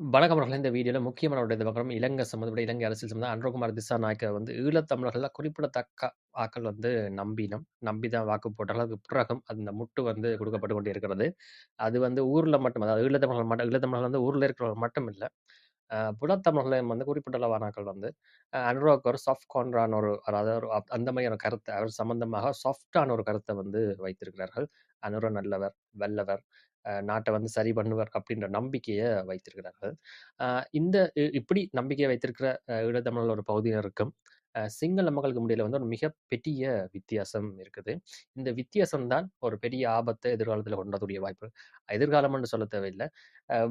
வணக்கம் அவர்கள் இந்த வீடியோவில் முக்கியமான ஒரு இது இலங்கை சம்மந்தப்பட்ட இலங்கை அரசியல் சம்மந்தம் அனுரகுமார் திசாநாயக்க வந்து ஈழத்தமிழர்களில் குறிப்பிடத்தக்க வாக்கள் வந்து நம்பினோம். நம்பி தான் வாக்கு போட்டாலும் அதுக்கு பிறகும் அந்த முட்டு வந்து கொடுக்கப்பட்டு கொண்டு இருக்கிறது. அது வந்து ஊரில் மட்டும் அதாவது ஈழத்தமிழர்கள் மட்டும் ஈழத்தமிழர்கள் வந்து ஊரில் இருக்கிறவர்கள் மட்டும் இல்லை அ புலத்தமிழர்களையும் வந்து குறிப்பிட்ட அளவானாக்கள் வந்து அ ஒரு சாஃப்ட் கார்னரான ஒரு அதாவது ஒரு அந்த மாதிரியான கருத்தை அவர் சம்பந்தமாக சாஃப்ட்டான ஒரு கருத்தை வந்து வைத்திருக்கிறார்கள். அனுர நல்லவர், வல்லவர், நாட்டை வந்து சரி பண்ணுவர் அப்படின்ற நம்பிக்கையை வைத்திருக்கிறார்கள். இந்த இ இப்படி நம்பிக்கையை வைத்திருக்கிற ஈழத்தமிழர் ஒரு பகுதியினருக்கும், சிங்கள மக்களுக்கு முடியல வந்து ஒரு மிக பெரிய வித்தியாசம் இருக்குது. இந்த வித்தியாசம் தான் ஒரு பெரிய ஆபத்தை எதிர்காலத்தில் கொண்டதுடைய வாய்ப்பு. எதிர்காலம்னு சொல்ல தேவையில்ல.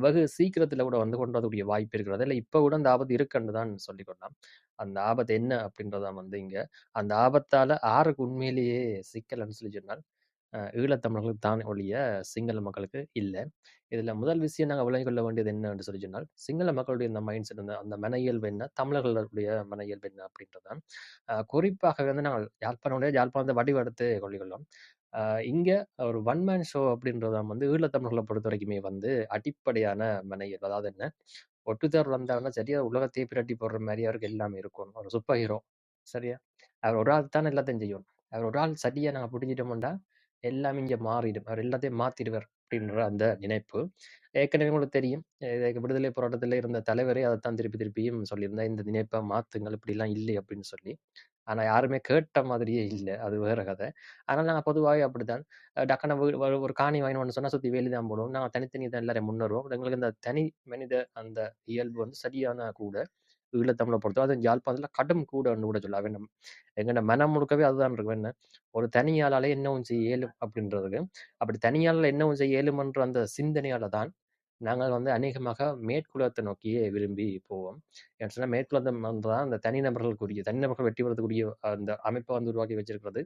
வெகு சீக்கிரத்தில் கூட வந்து கொண்டதுடைய வாய்ப்பு இருக்கிறது. இல்லை இப்போ கூட அந்த ஆபத்து இருக்குன்னு தான் சொல்லிக்கொள்ளலாம். அந்த ஆபத்து என்ன அப்படின்றதான் வந்து இங்கே அந்த ஆபத்தால் யாருக்கு உண்மையிலேயே சிக்கல்ன்னு சொல்லி சொன்னால், ஈழத்தமிழர்களுக்கு தான் ஒழிய சிங்கள மக்களுக்கு இல்ல. இதுல முதல் விஷயம் நாங்க விளங்கிக் கொள்ள வேண்டியது என்ன என்று சொல்லி சொன்னால், சிங்கள மக்களுடைய இந்த மைண்ட் செட் அந்த அந்த மன இயல்பு என்ன, தமிழர்களுடைய மன இயல்பு என்ன அப்படின்றதான் குறிப்பாக வந்து நாங்கள் யாழ்ப்பாணம் யாழ்ப்பாணத்தை வடிவெடுத்து கொள்ளிக்கொள்ளோம் இங்கே இங்க ஒரு ஒன் மேன் ஷோ அப்படின்றத வந்து வந்து பொறுத்த பொறுத்தவரைக்குமே வந்து அடிப்படையான மனையல் அதாவது என்ன, ஒட்டுத்தர் வந்தாங்கன்னா சரியா உலகத்தையே பிரட்டி போடுற மாதிரி அவருக்கு எல்லாமே இருக்கும். ஒரு சூப்பர் ஹீரோ. சரியா? அவர் ஒரு ஆள் தான் எல்லாத்தையும் செய்யும் அவர் ஒரு ஆள் சரியா நாங்க புடிச்சிட்டோம்டா, எல்லாமே இங்கே மாறிடும். அவர் எல்லாத்தையும் மாத்திடுவார் அப்படின்ற அந்த நினைப்பு. ஏற்கனவே உங்களுக்கு தெரியும். விடுதலை போராட்டத்தில இருந்த தலைவரே அதத்தான் திருப்பி திருப்பியும் சொல்லியிருந்தார். இந்த நினைப்ப மாத்துங்கள் இப்படிலாம் இல்லை அப்படின்னு சொல்லி. ஆனா யாருமே கேட்ட மாதிரியே இல்ல. அது வேற கதை. ஆனா நாங்க பொதுவாவே அப்படித்தான். டக்குனு வீ ஒரு ஒரு காணி வாங்கினோம்னு சொன்னா சுத்தி வேலி தான் போடுவோம். நாங்க தனித்தனி தான் எல்லாரையும் முன்னேறுவோம். எங்களுக்கு இந்த தனி மனித அந்த இயல்பு வந்து சரியான கூட. ஈழத்தமிழ பொறுத்தவரை அதுவும் யாழ்ப்பாணத்தில கடும் கூடன்னு கூட சொல்லலாம். வேணும். எங்கன்னா மனம் முழுக்கவே அதுதான் இருக்கும். என்ன ஒரு தனியாளாலே என்னவும் செய்ய இயலும் அப்படின்றதுக்கு. அப்படி தனியாளால் என்னவும் செய்ய இயலுமன்ற அந்த சிந்தனையால தான் நாங்கள் வந்து அநேகமாக மேற்குலத்தை நோக்கியே விரும்பி போவோம். ஏன்னு சொன்னா மேற்குலத்தை வந்து தான் அந்த தனிநபர்களுக்குரிய தனிநபர்கள் வெற்றி பெறக்கூடிய அந்த அமைப்பை வந்து உருவாக்கி வச்சிருக்கிறது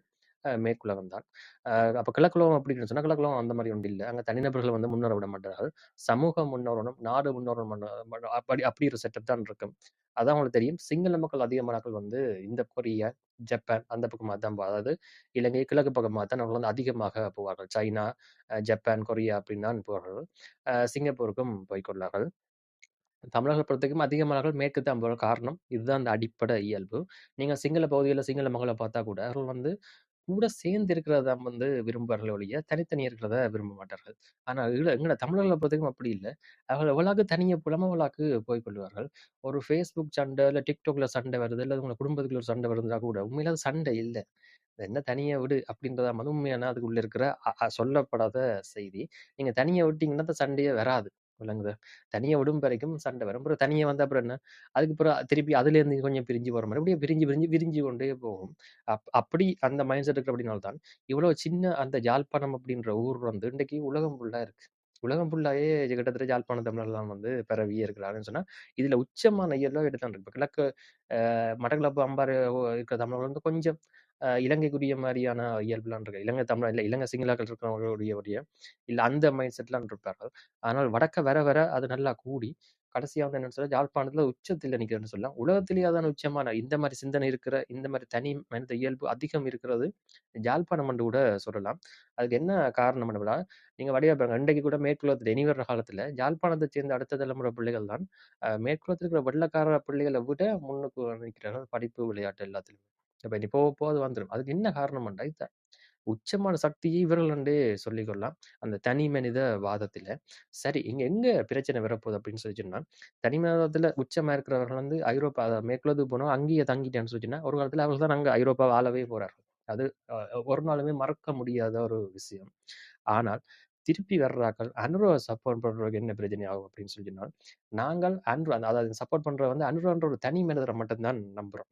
அ மேற்குலகம் தான். அ அப்ப கிழக்குலகம் அப்படின்னு சொன்னால் கிழக்குலகம் அந்த மாதிரி ஒன்று இல்லை அங்க தனிநபர்கள் வந்து முன்னேற விட மாட்டார்கள். சமூக முன்னேறணும், நாடு முன்னேறணும் அப்படி அப்படி ஒரு செட்டப் தான் இருக்கும். அதான் உங்களுக்கு தெரியும். சிங்கள மக்கள் அதிகமானாக்கள் வந்து இந்த கொரியா, ஜப்பான் அந்த பக்கமாக தான் அதாவது இலங்கை கிழக்கு பக்கமாக தான் அவர்கள் வந்து அதிகமாக போவார்கள். சைனா, ஜப்பான், கொரியா அப்படின்னு தான் போவார்கள். சிங்கப்பூருக்கும் போய்க்கொள்ளார்கள். தமிழர்கள் பொறுத்தவரைக்கும் அதிகமானவர்கள் மேற்கு தான் போகிற காரணம், இதுதான் அந்த அடிப்படை இயல்பு. நீங்க சிங்கள பகுதியில சிங்கள மகளை பார்த்தா கூட, அவர்கள் வந்து கூட சேர்ந்து இருக்கிறத தான் வந்து விரும்புவார்கள் ஒழிய, தனித்தனியாக இருக்கிறத விரும்ப மாட்டார்கள். ஆனால் இல்லை எங்களை தமிழர்களை பொறுத்தவரைக்கும் அப்படி இல்லை அவர்கள் எவ்வளவுக்கு தனியாக புலம அவ்வளவுக்கு போய்க் கொள்வார்கள். ஒரு ஃபேஸ்புக் சண்டை, இல்லை டிக்டாக்ல சண்டை வருது, இல்லை உங்களை குடும்பத்துக்குள்ள ஒரு சண்டை வருதுன்னா கூட, உண்மையில அது சண்டை இல்லை என்ன தனியாக விடு அப்படின்றத வந்து உண்மையான அதுக்குள்ள இருக்கிற அ அ சொல்லப்படாத செய்தி. நீங்க தனியாக விட்டீங்கன்னா, அந்த சண்டையே வராது. விளங்குதா? தனியா விடும் வரைக்கும் சண்டை வரும். அப்புறம் தனியா வந்த அப்புறம் என்ன? அதுக்கு அப்புறம் திருப்பி அதுலேருந்து கொஞ்சம் பிரிஞ்சு போற மாதிரி அப்படியே பிரிஞ்சு, பிரிஞ்சு, விரிஞ்சு கொண்டே போகும். அப் அப்படி அந்த மைண்ட் செட் இருக்கிறபடினால தான், இவ்வளவு சின்ன அந்த யாழ்ப்பாணம் அப்படின்ற ஊர் வந்து இன்றைக்கு உலகம் ஃபுல்லாக இருக்கு. உலகம் ஃபுல்லாகவே கிட்டத்தட்ட யாழ்ப்பாண தமிழர்லாம் வந்து பரவியே இருக்கிறாருன்னு சொன்னா, இதுல உச்சமான இயல்பா இடத்துல இருக்கு. கிழக்கு அ அம்பாறு இருக்கிற தமிழர்கள் வந்து கொஞ்சம் இலங்கைக்குரிய மாதிரியான இயல்புலாம் இருக்கு. இலங்கை தமிழர் இல்லை இலங்கை சிங்களாக்கள் இருக்கிறவங்களுடைய உடைய இல்ல அந்த மைண்ட் செட்லாம் இருப்பார்கள். ஆனால் வடக்க வர வர அது நல்லா கூடி, கடைசியாக வந்து என்னன்னு சொல்ல யாழ்ப்பாணத்தில் உச்சத்தில் நிற்கிறேன்னு சொல்லலாம். உலகத்திலேயே அதான உச்சமான இந்த மாதிரி சிந்தனை இருக்கிற, இந்த மாதிரி தனி மனித இயல்பு அதிகம் இருக்கிறது யாழ்ப்பாணம் என்று கூட சொல்லலாம். அதுக்கு என்ன காரணம் என்றா, நீங்க வடிவா பாருங்க. இன்றைக்கு கூட மேற்குலத்தில் இனி வர்ற காலத்தில யாழ்ப்பாணத்தை சேர்ந்த அடுத்த தலைமுறை பிள்ளைகள் தான் மேற்குலத்தில் இருக்கிற வெள்ளக்கார பிள்ளைகளை விட முன்னுக்கு நிற்கிறார்கள். படிப்பு, விளையாட்டு எல்லாத்திலும். அப்போ இனி போக போக அது வந்துடும் அதுக்கு என்ன காரணம் என்றா, இதுதான். உச்சமான சக்தியை இவர்கள் சொல்லிக்கொள்ளலாம் அந்த தனி மனித வாதத்தில் சரி, இங்க எங்க பிரச்சனை வரப்போகுது அப்படின்னு சொல்லி சொன்னா, தனி மனிதத்தில் உச்சமா இருக்கிறவர்கள் வந்து ஐரோப்பா மேற்குலகத்துக்கு போனோம் அங்கேயே தங்கிட்டேன்னு சொல்லி ஒரு காலத்தில் அவர்கள் தான் அங்க ஐரோப்பா ஆளவே போறார்கள். அது ஒரு நாளுமே மறக்க முடியாத ஒரு விஷயம். ஆனால் திருப்பி வர்றாக்கள் அனுரவ சப்போர்ட் பண்றவங்க என்ன பிரச்சனை ஆகும் அப்படின்னு சொல்லி சொன்னால், நாங்கள் அன்று அதாவது சப்போர்ட் பண்ற வந்து அனுரன்ற ஒரு தனி மனிதரை மட்டும் தான் நம்புறோம்.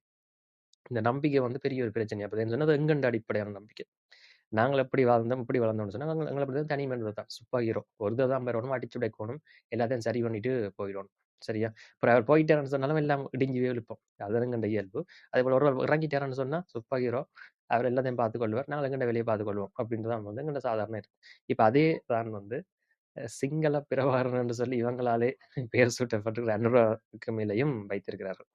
இந்த நம்பிக்கை வந்து பெரிய ஒரு பிரச்சனையா போகுது. சொன்னா அது எங்கண்ட அடிப்படையான நம்பிக்கை. நாங்கள் எப்படி வாழ்ந்தோம், இப்படி வளர்ந்தோம்னு சொன்னா, நாங்கள் எங்கள தான் தனி மனிதர் தான். Super hero. ஒரு தடவ தான் பெறணும், அடிச்சு உடைக்கணும், எல்லாத்தையும் சரி பண்ணிட்டு போயிடணும். சரியா? அப்புறம் அவர் போயிட்டாருன்னு சொன்னாலும் எல்லாம் இடிஞ்சு விழுப்போம். அதுதான் எங்கண்ட இயல்பு. அதேபோல ஒரு இறங்கிட்டாருன்னு சொன்னா, சூப்பர் ஹீரோ. அவர் எல்லாத்தையும் பார்த்துக்கொள்வார். நாங்கள் எங்கண்ட வெளியே பார்த்துக்கொள்வோம். அப்படின்றது தான் வந்து எங்கண்ட சாதாரண இருக்கு இப்போ அதே தான் வந்து சிங்கள பிரபாகரன் என்று சொல்லி இவங்களாலே பெயர் சூட்டப்பட்டிருக்கிற அனுராவுக்கு மேலையும் வைத்திருக்கிறார்கள்.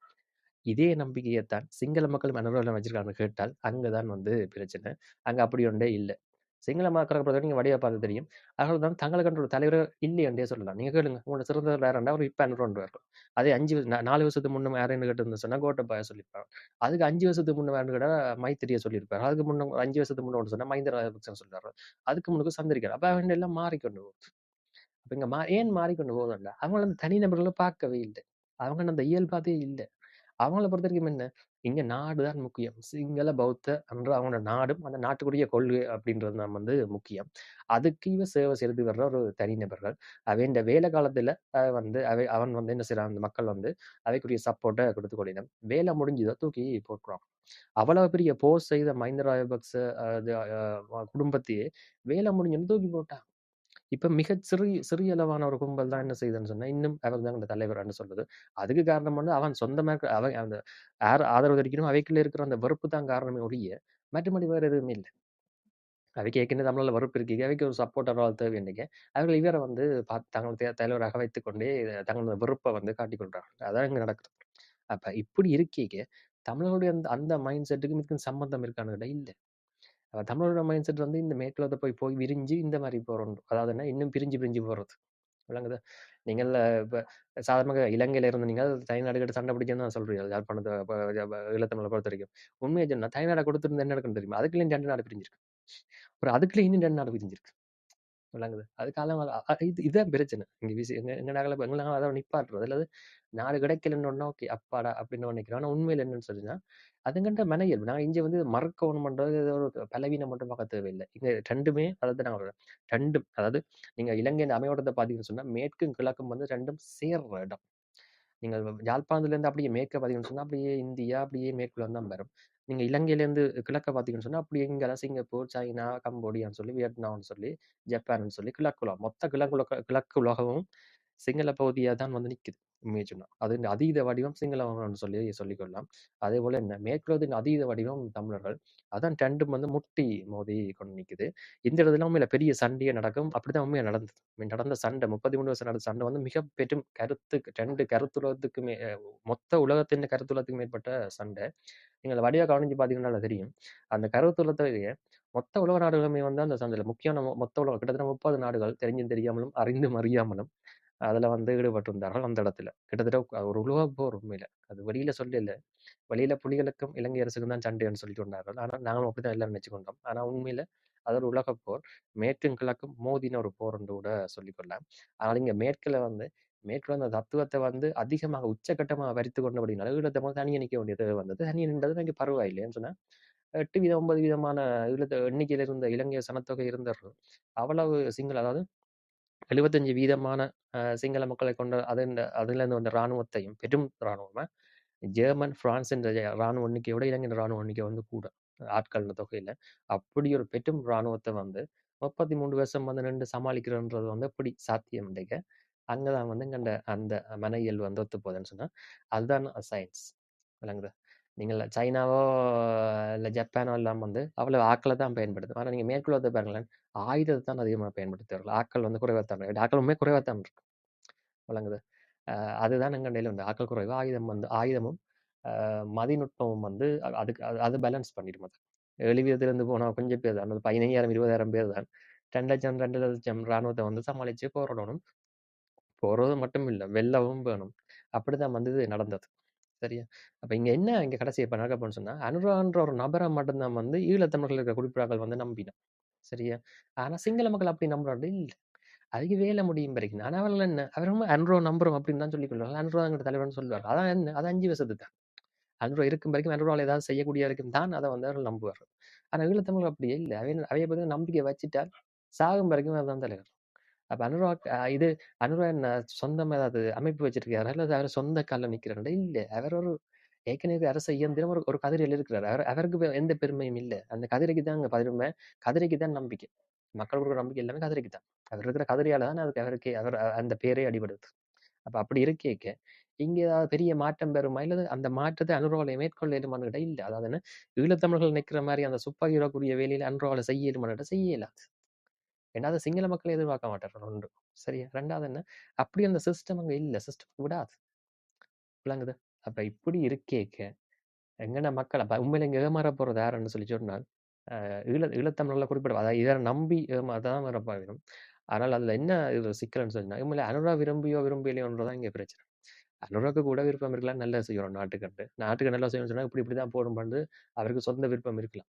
இதே நம்பிக்கையத்தான் சிங்கள மக்கள் அனுரால வச்சிருக்காங்கன்னு கேட்டால், அங்கதான் வந்து பிரச்சனை. அங்க அப்படி ஒன்றே இல்லை சிங்கள மக்களை பொறுத்தவரைக்கும் நீங்க வடிவா பார்த்து தெரியும். அவர்கள் தான் தங்களுக்கு ஒரு தலைவர் இல்லையென்றே சொல்லலாம். நீங்க கேளுங்க. உங்களோட சிறந்தவர் யாருன்னா அவர் இப்ப அனுரன்றுவார்கள். அதே அஞ்சு நாலு வருஷத்துக்கு முன்ன யாருன்னு கேட்டிருந்தா சொன்னா கோட்டபாய சொல்லியிருப்பாங்க. அதுக்கு அஞ்சு வருஷத்துக்கு முன்ன யாருன்னு கேட்டா மைத்திரிய சொல்லியிருப்பாரு. அதுக்கு முன்ன அஞ்சு வருஷத்துக்கு முன்ன ஒன்று சொன்னா மஹிந்த ராஜபக்சன் சொல்றாரு. அதுக்கு முன்னுக்கு சந்திரிக்கார் அப்ப அவங்க எல்லாம் மாறிக்கொண்டு போகுது. அப்ப இங்க மா ஏன் மாறிக்கொண்டு போகுதுன்னா, அவங்கள அந்த தனி நபர்களை பார்க்கவே இல்லை அவங்க அந்த இயல்பாதே இல்ல. அவங்கள பொறுத்தவரைக்கும் என்ன? இங்க நாடு தான் முக்கியம். சிங்கள, பௌத்த என்ற அவங்களோட நாடும், அந்த நாட்டுக்குரிய கொள்கை அப்படின்றது தான் வந்து முக்கியம். அதுக்கு இவ சேவை செய்து வர்ற ஒரு தனிநபர்கள். அவைண்ட வேலை காலத்துல வந்து அவை அவன் வந்து என்ன செய்யறான் அந்த மக்கள் வந்து அவைக்குரிய சப்போர்ட்டை கொடுத்து கொள்ளினம். வேலை முடிஞ்சதோ தூக்கி போட்டுருவாங்க. அவ்வளவு பெரிய போர் செய்த மஹிந்த ராஜபக்ச அது குடும்பத்தையே வேலை முடிஞ்சுன்னு தூக்கி போட்டான் இப்ப மிகச் சிறிய சிறிய அளவான ஒரு கும்பல் தான் என்ன செய்யுதுன்னு சொன்னால் இன்னும் அவர் தான் இந்த தலைவர்னு சொல்லுது. அதுக்கு காரணம் வந்து அவன் சொந்தமா அவன் அந்த யார் ஆதரவு தெரிவிக்கணுமோ அவைக்குள்ள இருக்கிற அந்த வெறுப்பு தான் காரணமே ஒழிய, மற்றபடி வேற எதுவுமே இல்லை அவைக்கு ஏற்கனவே தமிழில் வெறுப்பு இருக்கீங்க அவைக்கு ஒரு சப்போர்ட்டரால் ஆள் தேவையின்னைக்கு. அவர்கள் இவரை வந்து பாத் தங்கள் தலைவராக வைத்துக்கொண்டே தங்களது வெறுப்பை வந்து காட்டிக் கொள்றாங்க அதான் இங்க நடக்குது. அப்ப இப்படி இருக்கீங்க, தமிழர்களுடைய அந்த அந்த மைண்ட் செட்டுக்கும் இதுக்கும் சம்மந்தம் இருக்கான்னு இல்லை தமிழோட மைண்ட் செட் வந்து இந்த மேற்குலகத்த போய் போய் விரிஞ்சு இந்த மாதிரி போகிறோம் அதாவது என்ன இன்னும் பிரிஞ்சு பிரிஞ்சு போறது. விளங்குதா? நீங்கள் இப்போ சாதாரணமாக இலங்கையில் இருந்து நீங்கள் தனிநாடுகிட்ட சண்டை பிடிக்கணும்னு தான் சொல்றீங்க. யாழ்ப்பாணத்தை ப பொறுத்த வரைக்கும் பொறுத்தவரைக்கும். சொன்னால் தனிநாடை கொடுத்துருந்து என்ன நடக்கும்னு தெரியுமா? அதுக்குள்ளேயும் ரெண்டு நாடு பிரிஞ்சிருக்கு. அப்புறம் அதுக்குள்ளே இன்னும் ரெண்டு நாடு பிரிஞ்சிருக்கு. விளங்குது. அது காலம் இது இதான் பிரச்சனை. இங்க விசி எங்க எங்க நாட்ல எங்க நாங்க அதை நிப்பாட்டுறது. அல்லது நாடு கிடைக்கலன்னோன ஓகே அப்பாடா அப்படின்னு நினைக்கிறோம். ஆனா உண்மையில என்னன்னு சொன்னா, அதுங்கண்ட மன இயல்பு. நான் இங்க வந்து மறுக்கணும்ன்றது ஏதோ ஒரு பலவீனம் மட்டும் பார்க்க தேவையில்லை இங்க ரெண்டுமே அதாவது நான் சொல்றேன். 2ம் அதாவது நீங்க இலங்கையின் அமையோட்டத்தை பாத்தீங்கன்னு சொன்னா, மேற்கும் கிழக்கும் வந்து ரெண்டும் சேர்ற இடம். நீங்க யாழ்ப்பாணத்துலேருந்து அப்படியே மேற்க பார்த்தீங்கன்னு சொன்னா, அப்படியே இந்தியா, அப்படியே மேற்குள்ள தான் வரும். நீங்கள் இலங்கையிலேருந்து கிழக்க பார்த்தீங்கன்னு சொன்னால் அப்படி எங்கெல்லாம் சிங்கப்பூர், சைனா, கம்போடியான்னு சொல்லி, வியட்நாம்னு சொல்லி, ஜப்பான்னு சொல்லி கிழக்கு உலகம். மொத்த கிழக்கு உலக கிழக்கு உலகமும் சிங்கள பகுதியாக தான் வந்து நிற்குது உண்மைய அது அதீத வடிவம் சிங்களம்னு சொல்லி சொல்லிக்கொள்ளலாம். அதே போல என்ன மேற்குலகத்தின் அதீத வடிவம் தமிழர்கள். அதான் டெண்டும் வந்து முட்டி மோதி கொண்டு நிற்குது இந்த இடத்துல உண்மையில பெரிய சண்டையே நடக்கும். அப்படிதான் உண்மையா நடந்தது. நடந்த சண்டை 33 வருஷம் நடந்த சண்டை வந்து மிக பெரும் கருத்து ரெண்டு கருத்துலகத்துக்கு மே மொத்த உலகத்தின் கருத்துலகத்துக்கு மேற்பட்ட சண்டை. நீங்கள் வடிவ கவனிச்சு பார்த்தீங்கன்னா தெரியும். அந்த கருத்துலகத்திலேயே மொத்த உலக நாடுகளுமே வந்து அந்த சண்டையில முக்கியமான மொத்த உலகம் கிட்டத்தட்ட 30 நாடுகள் தெரிஞ்சும் தெரியாமலும், அறிந்தும் அறியாமலும் அதில் வந்து ஈடுபட்டிருந்தார்கள் அந்த இடத்துல. கிட்டத்தட்ட ஒரு உலகப்போர் போர் உண்மையில. அது வெளியில சொல்லல. வெளியில புலிகளுக்கும் இலங்கை அரசுக்கும் தான் சண்டைன்னு சொல்லி கொண்டார்கள். ஆனால் நாங்களும் அப்படித்தான் எல்லாரும் நினைச்சுக் கொண்டோம். ஆனால் உண்மையில அது ஒரு உலகப் போர். மேற்கும் கிழக்கும் மோதின ஒரு போர் என்று கூட சொல்லிக்கொள்ளலாம். ஆனால் இங்க மேற்குல வந்து மேற்கு அந்த தத்துவத்தை வந்து அதிகமாக உச்சகட்டமாக வரித்து கொண்டபடினால ஈழத்தை தனியே நிக்க நிற்க வேண்டியது வந்தது. தனியே நின்றது எனக்கு பரவாயில்லைன்னு சொன்னா, 8 வீதம் ஒன்பது வீதமான ஈழத்த எண்ணிக்கையில இருந்த இலங்கை சனத்தொகை இருந்தார்கள். அவ்வளவு சிங்கள அதாவது 75 வீதமான சிங்கள மக்களை கொண்ட இந்த அதுலேருந்து வந்த இராணுவத்தையும் பெரும் இராணுவமா ஜெர்மன், பிரான்ஸ் என்ற இராணுவ எண்ணிக்கையை விட இலங்கை இராணுவ எண்ணிக்கை வந்து கூட. ஆட்கள் தொகையில் அப்படி ஒரு பெரும் இராணுவத்தை வந்து 33 வருஷம் வந்து நின்று சமாளிக்கிறன்றது வந்து எப்படி சாத்தியம் இன்றைக்கு. அங்கே தான் வந்து அந்த அந்த மன வந்து ஒத்து போகுதுன்னு சொன்னால் அதுதான் சயின்ஸ் விளங்குது நீங்கள் சைனாவோ, இல்லை ஜப்பானோ இல்லாமல் வந்து அவ்வளோ ஆக்களை தான் பயன்படுத்தும். ஆனா நீங்கள் மேற்குலகத்த பாருங்களேன், ஆயுதத்தை தான் அதிகமாக பயன்படுத்துவார்கள். ஆக்கள் வந்து குறைவா தான் ஆட்கள் குறைவாக தான் இருக்கு. விளங்குதா? அ அதுதான் எங்கண்டையில வந்து ஆக்கள் குறைவு. ஆயுதம் வந்து ஆயுதமும், மதிநுட்பமும் வந்து அதுக்கு அது அது பேலன்ஸ் பண்ணிடும் அது 7 வீதத்திலிருந்து கொஞ்சம் பேர் தான். 15,000 20,000 பேர் தான். ரெண்டு லட்சம் ரெண்டு லட்சம் இராணுவத்தை வந்து சமாளித்து போராடணும் போகிறது மட்டும் இல்லை வெல்லவும் வேணும். அப்படிதான் வந்து இது நடந்தது. சரியா? அப்ப இங்க என்ன இங்க கடைசி இப்ப நடக்க போகுதுன்னு சொன்னா, அனுரான்ற ஒரு நபர மட்டும்தான் வந்து ஈழத்தமிழர்கள் இருக்கிற குறிப்பிடாக்கள் வந்து நம்பினோம். சரியா? ஆனா சிங்கள மக்கள் அப்படி நம்புறது இல்ல. அதுக்கு வேலை முடியும் வரைக்கும். ஆனா அவர்கள் என்ன? அவரும் அன்ரோ நம்புறோம் அப்படின்னு தான் சொல்லிக் கொள்வார்கள். அன்ரோ எங்க தலைவர்ன்னு சொல்லுவார்கள். அதான் என்ன? அது 5 வருஷத்துக்கு தான். அன்ரோ இருக்கும் வரைக்கும் அன்ரோவால ஏதாவது செய்யக்கூடிய வரைக்கும் தான் அத வந்து அவர்கள் நம்புவார்கள். ஆனா ஈழத்தமிழர் அப்படி இல்ல. அவைய பத்தி நம்பிக்கை வச்சுட்டா, சாகும் வரைக்கும் அதுதான் தலைவர். அப்ப அனுராக் இது அனுராக் நான் சொந்தமா ஏதாவது அமைப்பு வச்சிருக்காரு அல்லது அவர் சொந்த கால்ல நிக்கிறாரா? இல்ல. அவர் ஒரு ஏற்கனவே அரச இயந்திரம் ஒரு ஒரு கதிரையில இருக்கிறார். அவர் அவருக்கு எந்த பெருமையும் இல்ல. அந்த கதிரைக்கு தான் அங்க பெருமை. கதிரைக்கு தான் நம்பிக்கை. மக்கள் கொடுக்குற நம்பிக்கை எல்லாமே கதிரைக்கு தான். அவர் இருக்கிற கதிரையால தான் அதுக்கு அவருக்கு அவர் அந்த பேரே அடிபடுது. அப்ப அப்படி இருக்கேக்க, இங்க ஏதாவது பெரிய மாற்றம் பெறுமா? இல்ல அந்த மாற்றத்தை அனுரோவால மேற்கொள்ள இயலுமான்னு கேட்டா இல்ல. அதாவது என்ன, ஈழத்தமிழர்கள் நிக்கிற மாதிரி அந்த துப்பாக்கியுடக்கூடிய வேலையில அனுரோவால செய்ய இயலுமான்னு கேட்டா செய்ய இயலாது. ரெண்டாவது சிங்கள மக்களை எதிர்பார்க்க மாட்டார்கள் 1. சரியா? ரெண்டாவது என்ன, அப்படி அந்த சிஸ்டம் அங்க இல்ல. சிஸ்டம் விடாது. விளங்குது அப்ப இப்படி இருக்கேக்க, எங்கன்னா மக்கள் அப்போ உண்மையில இங்க ஏமாற போறது யாருன்னு சொல்லி சொன்னால், ஈழ ஈழத்தமிழில் குறிப்பிட அதாவது இதை நம்பி ஏமாத்தான் வேணும். ஆனால் அதுல என்ன இது சிக்கல்னு சொன்னா, உண்மையில அனுரா விரும்பியோ, விரும்பியலையோன்றதான் இங்க பிரச்சனை. அனுராக்கு கூட விருப்பம் இருக்கலாம். நல்லா செய்யணும் நாட்டுக்கு நாட்டுக்கு நல்லா செய்யணும்னு சொன்னால் இப்படி இப்படி தான் போடணும்னு அவருக்கு சொந்த விருப்பம் இருக்கலாம்.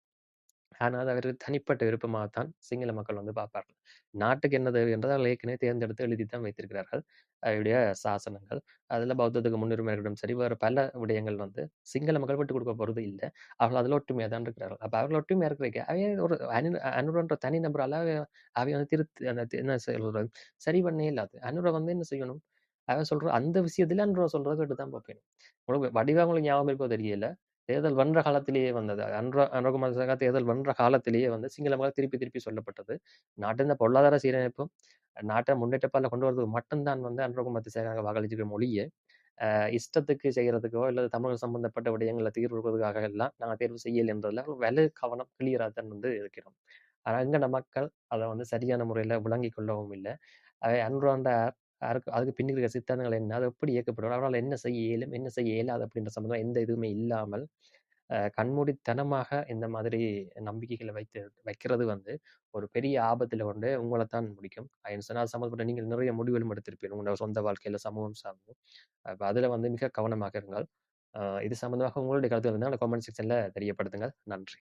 ஆனா, அது அவருக்கு தனிப்பட்ட விருப்பமாகத்தான் சிங்கள மக்கள் வந்து பார்ப்பார்கள். நாட்டுக்கு என்ன தேவை என்றால் ஏற்கனவே தேர்ந்தெடுத்து எழுதி தான் வைத்திருக்கிறார்கள். அவருடைய சாசனங்கள். அதில் பௌத்தத்துக்கு முன்னுரிமை இருக்கட்டும் சரி, வேறு பல விடயங்கள் வந்து சிங்கள மக்கள் விட்டு கொடுக்க போறது இல்ல. அவர்கள் அதில் ஒற்றுமையா தான் இருக்கிறார்கள். அப்ப அவர்கள் ஒற்றுமையா இருக்கிறதுக்கு அவன் ஒரு அனு அனுரன்ற தனி நபரால் அவை வந்து திருத்தி அந்த என்ன சொல்கிறது சரி பண்ணே இல்லாது அனுரை வந்து என்ன செய்யணும்? அவன் சொல்கிற அந்த விஷயத்துல அனுர சொல்கிறத கேட்டு தான் பார்ப்பேன் உங்களுக்கு வடிவா உங்களுக்கு ஞாபகம் இருக்கோ தெரியல. தேர்தல் வென்ற காலத்திலேயே வந்தது. அன்ற அனுரகுமார தேர்தல் வென்ற காலத்திலேயே வந்து சிங்கள மக்கள் திருப்பி திருப்பி சொல்லப்பட்டது. நாட்டின் பொருளாதார சீரமைப்பும், நாட்டை முன்னேற்ற கொண்டு வரதுக்கு மட்டும் தான் வந்து அனுரகுமார திஸாநாயக்கா வாக்களிச்சுக்கிற ஒழிய, இஷ்டத்துக்கு செய்கிறதுக்கோ இல்லை தமிழ் சம்பந்தப்பட்ட விடயங்களை தீர்வு கொடுக்கறதுக்காக எல்லாம் நாங்கள் தேர்வு செய்யல என்றதுல வலு கவனம் கிளியராக தான் வந்து இருக்கிறோம். அங்கே எங்கட மக்கள் அதை வந்து சரியான முறையில் விளங்கி கொள்ளவும் இல்லை அவை அனுரான்ற அதுக்கு அதுக்கு பின்னி இருக்கிற சித்தாந்தங்கள் என்ன? அது எப்படி இயக்கப்படும்? அவரால் என்ன செய்ய இயலும்? என்ன செய்ய இயலாது? அப்படின்ற சம்பந்தம் எந்த இதுவுமே இல்லாமல், கண்மூடித்தனமாக இந்த மாதிரி நம்பிக்கைகளை வைத்து வைக்கிறது வந்து ஒரு பெரிய ஆபத்தில் கொண்டு உங்களத்தான் முடிக்கும். சொன்னால் சம்மந்தப்பட்ட நீங்கள் நிறைய முடிவுகளும் எடுத்திருப்பீங்க. உங்களோட சொந்த வாழ்க்கையில் சமூகம் சார்ந்து. அப்போ அதில் வந்து மிக கவனமாக இருங்கள். இது சம்மந்தமாக உங்களுடைய கருத்துக்கள் இருந்தால் கமெண்ட் செக்ஷனில் தெரியப்படுத்துங்கள். நன்றி.